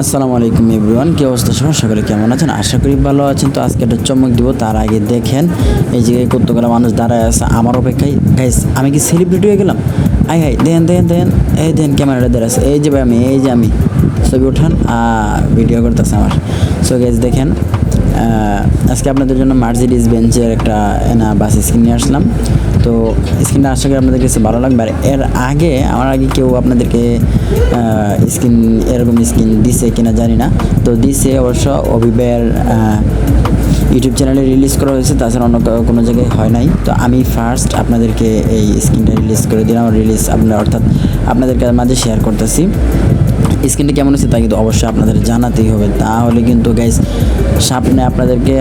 আসসালামু আলাইকুম এভরিওয়ান, কি অবস্থা সবার? সকলে কেমন আছেন? আশা করি ভালো আছেন। তো আজকে একটা চমক দিব, তার আগে দেখেন, এই যে কতগুলো মানুষ দাঁড়ায় আছে আমার অপেক্ষায়। গাইস আমি কি সেলিব্রিটি হয়ে গেলাম? আই হাই, দেন দেন দেন, এই দেন, ক্যামেরাটা দাঁড়া আছে। এই যে আমি, এই যে আমি। ছবি উঠান ভিডিও করতেছে আমার। সো গাইস দেখেন আজকে আপনাদের জন্য মার্সিডিজ বেঞ্চের একটা না বাস স্ক্রিন নিয়ে আসলাম। তো স্ক্রিনটা আশা করি আপনাদের কাছে ভালো লাগবে। আর এর আগে, আমার আগে কেউ আপনাদেরকে স্ক্রিন এরকম স্ক্রিন দিছে কিনা জানি না। তো দিছে অবশ্য অভিবের ইউটিউব চ্যানেলে রিলিজ করা হয়েছে। তাছাড়া অন্য কোনো জায়গায় হয় নাই। তো আমি ফার্স্ট আপনাদেরকে এই স্ক্রিনটা রিলিজ করে দিলাম। রিলিজ আপনার অর্থাৎ আপনাদের মাঝে শেয়ার করতেছি। স্ক্রিনটা কেমন হচ্ছে তা কিন্তু অবশ্যই আপনাদের জানাতেই হবে। তাহলে কিন্তু গাইজ সামনে আপনাদেরকে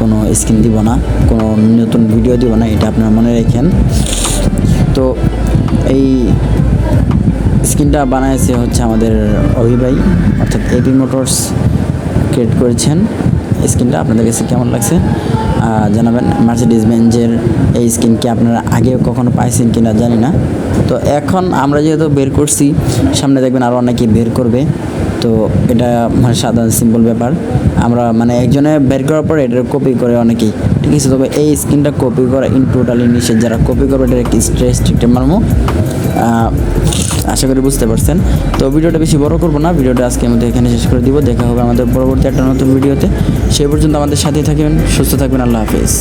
কোনো স্ক্রিন দিব না, কোনো নতুন ভিডিও দিব না, এটা আপনারা মনে রাখেন। তো এই স্ক্রিনটা বানাইছে হচ্ছে আমাদের অভিবাই অর্থাৎ এপি মোটরস ক্রিয়েট করেছেন। স্ক্রিনটা আপনাদের কাছে কেমন লাগছে? জানাবেন। মার্সিডিজ বেঞ্জের এই স্কিন কি আপনারা আগে কখনো পাইছেন কিনা জানি না। তো এখন আমরা যেহেতু বের করছি, সামনে দেখবেন আরও অনেকেই বের করবে। তো এটা মানে সাধারণ সিম্পল ব্যাপার। আমরা মানে একজনে বের করার পরে এটার কপি করে অনেকেই। ঠিক আছে? তবে এই স্ক্রিনটা কপি করা ইন টোটালি নিষেধ। যারা কপি করবে, এটা একটি স্ট্রেস স্ট্রিক্টে মারমো। আশা করি বুঝতে পারছেন। তো ভিডিওটা বেশি বড় করব না, ভিডিওটা আজকে আমাদের এখানে শেষ করে দিব। দেখা হবে আমাদের পরবর্তী একটা নতুন ভিডিওতে। সেই পর্যন্ত আমাদের সাথে থাকবেন, সুস্থ থাকবেন, আল্লাহ হাফিজ।